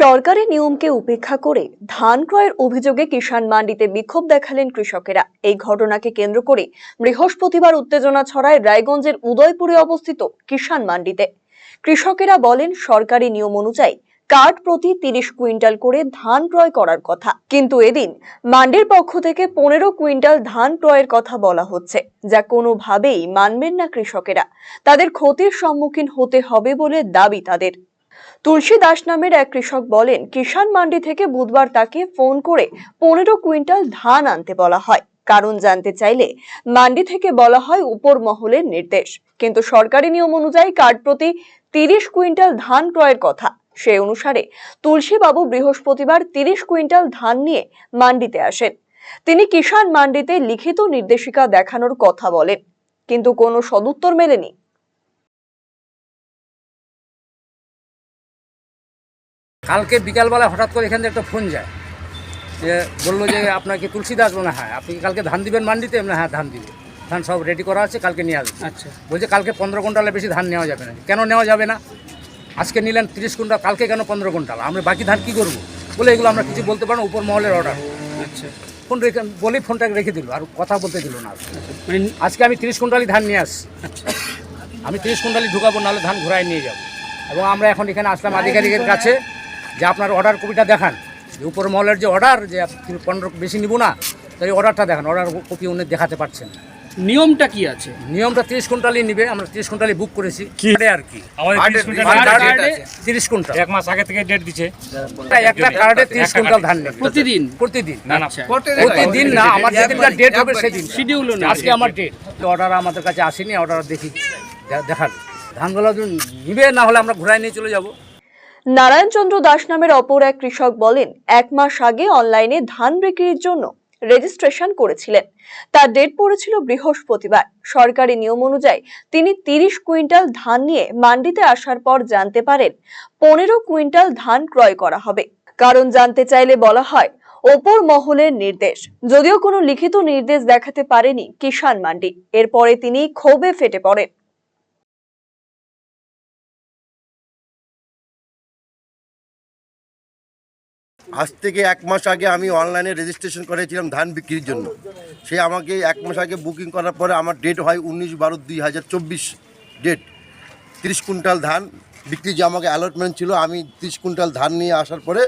সরকারি নিয়মকে উপেক্ষা করে ধান ক্রয়ের অভিযোগে কিষাণ মান্ডিতে বিক্ষোভ দেখালেন কৃষকেরা। এই ঘটনাকে কেন্দ্র করে বৃহস্পতিবার উত্তেজনা ছড়ায় রায়গঞ্জের উদয়পুরে অবস্থিত কিষাণ মান্ডিতে। কৃষকেরা বলেন, সরকারি নিয়ম অনুযায়ী কার্ড প্রতি তিরিশ কুইন্টাল করে ধান ক্রয় করার কথা। কিন্তু এদিন মান্ডির পক্ষ থেকে পনেরো কুইন্টাল ধান ক্রয়ের কথা বলা হচ্ছে, যা কোনোভাবেই মানবেন না কৃষকেরা। তাদের ক্ষতির সম্মুখীন হতে হবে বলে দাবি তাদের। তুলসী দাস নামের এক কৃষক বলেন, কিষাণ মান্ডি থেকে বুধবার তাকে ফোন করে পনেরো কুইন্টাল ধান আনতে বলা হয়। কারণ জানতে চাইলে মান্ডি থেকে বলা হয় উপর মহলের নির্দেশ। কিন্তু সরকারি নিয়ম অনুযায়ী কার্ড প্রতি তিরিশ কুইন্টাল ধান ক্রয়ের কথা। সে অনুসারে তুলসীবাবু বৃহস্পতিবার তিরিশ কুইন্টাল ধান নিয়ে মান্ডিতে আসেন। তিনি কিষাণ মান্ডিতে লিখিত নির্দেশিকা দেখানোর কথা বলেন। কিন্তু কোনো সদুত্তর মেলেনি। কালকে বিকালবেলা হঠাৎ করে এখান থেকে একটা ফোন যায়। যে বলল যে আপনাকে তুলসী দাস বলে হ্যাঁ আপনি কালকে ধান দিবেন মান্ডিতে? এমনি হ্যাঁ ধান দিব। ধান সব রেডি করা আছে কালকে নিয়ে আসবে। আচ্ছা। বলছে কালকে পনেরো কুইন্টালের বেশি ধান নেওয়া যাবে না। কেন নেওয়া যাবে না? আজকে নিলেন তিরিশ কুইন্টাল কালকে কেন পনেরো কুইন্টাল? আমরা বাকি ধান কী করব? বলে এগুলো আমরা কিছু বলতে পারব উপর মহলের অর্ডার আচ্ছা। ফোন রেখে বলেই ফোনটাকে রেখে দিল আর কথা বলতে দিল না। আর। মানে আজকে আমি তিরিশ কুইন্টালই ধান নিয়ে আসছি। আচ্ছা। আমি তিরিশ কুইন্টালই ঢুকাবো নাহলে ধান ঘুরায় নিয়ে যাব। এবং আমরা এখন এখানে আসলাম আধিকারিকের কাছে। যে আপনার অর্ডার কপিটা দেখান। যে উপর মহলের যে অর্ডার যে পনেরো বেশি নিব না তাই অর্ডারটা দেখান। অর্ডার কপি উনি দেখাতে পারছেন নিয়মটা কি আছে? নিয়মটা তিরিশ কুইন্টালই নিবে আমরা তিরিশ কুইন্টালই বুক করেছি। আরে আর কি। আমাদের 30 কুইন্টাল কার্ডে কার্ডে তিরিশ কুইন্টাল। এক মাস আগে থেকে ডেট দিছে। একটা কার্ডে তিরিশ কুইন্টাল ধান নেবে প্রতিদিন? প্রতিদিন। না না। আচ্ছা। প্রতিদিন না আমার যেদিনকার ডেট হবে সেদিন। শিডিউল না আজকে আমার ডেট অর্ডার আমাদের কাছে আসেনি অর্ডার দেখি। দে- দেখাবে ধানগুলো নিবে না হলে আমরা ঘুরায় নিয়ে চলে যাব। নারায়ণচন্দ্র দাস নামের অপর এক কৃষক বলেন, এক মাস আগে অনলাইনে ধান বিক্রির জন্য রেজিস্ট্রেশন করেছিলেন। তার ডেট পড়েছিল বৃহস্পতিবার। সরকারি নিয়ম অনুযায়ী তিনি তিরিশ কুইন্টাল ধান নিয়ে মান্ডিতে আসার পর জানতে পারেন, পনেরো কুইন্টাল ধান ক্রয় করা হবে। কারণ জানতে চাইলে বলা হয়, ওপর মহলের নির্দেশ। যদিও কোনো লিখিত নির্দেশ দেখাতে পারেনি কিষাণ মান্ডি। এরপরে তিনি ক্ষোভে ফেটে পড়েন। আজ থেকে এক মাস আগে আমি অনলাইনে রেজিস্ট্রেশন করেছিলাম ধান বিক্রির জন্য। সে আমাকে এক মাস আগে বুকিং করার পরে আমার ডেট হয় উনিশ বারো দুই হাজার চব্বিশ ডেট তিরিশ কুইন্টাল ধান বিক্রি যে আমাকে অ্যালটমেন্ট ছিল, আমি তিরিশ কুইন্টাল ধান নিয়ে আসার পরে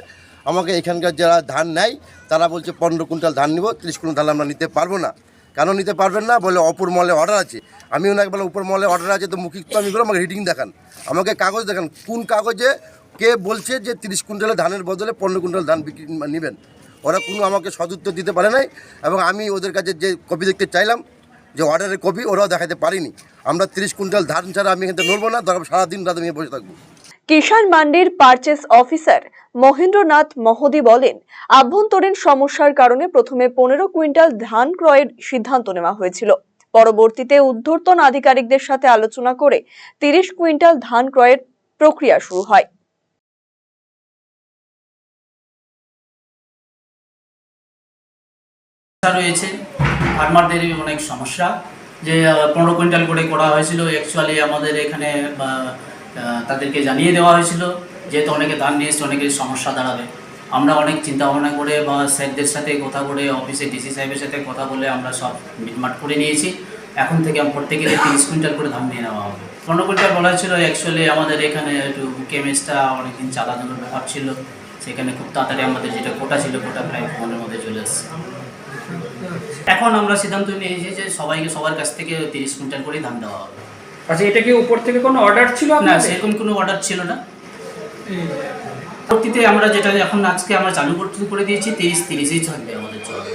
আমাকে এখানকার যারা ধান নেয়, তারা বলছে পনেরো কুইন্টাল ধান নিব, তিরিশ কুইন্টাল ধান আমরা নিতে পারব না। কেন নিতে পারবেন না? বলে, অপর মলে অর্ডার আছে। আমি ওনাকে বলে উপর মলে অর্ডার আছে, তো মুখিক তো আমি বলে আমাকে রিডিং দেখান। আমাকে কাগজ দেখান, কোন কাগজে কে বলছে যে তিরিশ কুইন্টালের ধানের বদলে পনেরো কুইন্টাল ধান বিক্রি নেবেন? ওরা কোনো আমাকে সদুত্তর দিতে পারে নাই এবং আমি ওদের কাছে যে কপি দেখতে চাইলাম, যে অর্ডারের কপি, ওরাও দেখাতে পারিনি। আমরা তিরিশ কুইন্টাল ধান ছাড়া আমি এখান নড়বো না দরকার সারাদিন রাত আমি বসে থাকব। কিষাণ মান্ডির পারচেস অফিসার মহেন্দ্রনাথ মহদি বলেন, আভ্যন্তরীণ সমস্যার কারণে প্রথমে পনেরো কুইন্টাল ধান ক্রয়ের সিদ্ধান্ত নেওয়া হয়েছিল। পরবর্তীতে ঊর্ধ্বতন আধিকারিকদের সাথে আলোচনা করে তিরিশ কুইন্টাল ধান ক্রয়ের প্রক্রিয়া শুরু হয়। রয়েছে। ফার্মারদের অনেক সমস্যা। যে পনেরো কুইন্টাল করে করা হয়েছিল। অ্যাকচুয়ালি আমাদের এখানে তাদেরকে জানিয়ে দেওয়া হয়েছিল, যেহেতু অনেকে ধান নিয়ে এসছে অনেকের সমস্যা দাঁড়াবে। আমরা অনেক চিন্তা ভাবনা করে বা স্যারদের সাথে কথা বলে অফিসে ডিসি সাহেবের সাথে কথা বলে আমরা সব মিটমাট করে নিয়েছি। এখন থেকে প্রত্যেকের তিরিশ কুইন্টাল করে ধান নিয়ে নেওয়া হবে। পনেরো কুইন্টাল বলা ছিল অ্যাকচুয়ালি আমাদের এখানে একটু কেমিস্টটা অনেকদিন চালানোর ব্যাপার ছিল। সেখানে খুব তাড়াতাড়ি আমাদের যেটা কোটা ছিল কোটা প্রায় ফোনের মধ্যে চলে এসছে। এখন আমরা সিদ্ধান্ত নিয়েছি যে সবাইকে, সবার কাছ থেকে তিরিশ কুইন্টাল করেই ধান দেওয়া হবে। আচ্ছা এটা কি উপর থেকে কোনো অর্ডার ছিল না সেরকম কোনো অর্ডার ছিল না। পরবর্তীতে আমরা যেটা এখন আজকে আমরা চালু করতে করে দিয়েছি তিরিশ তিরিশেই থাকবে আমাদের।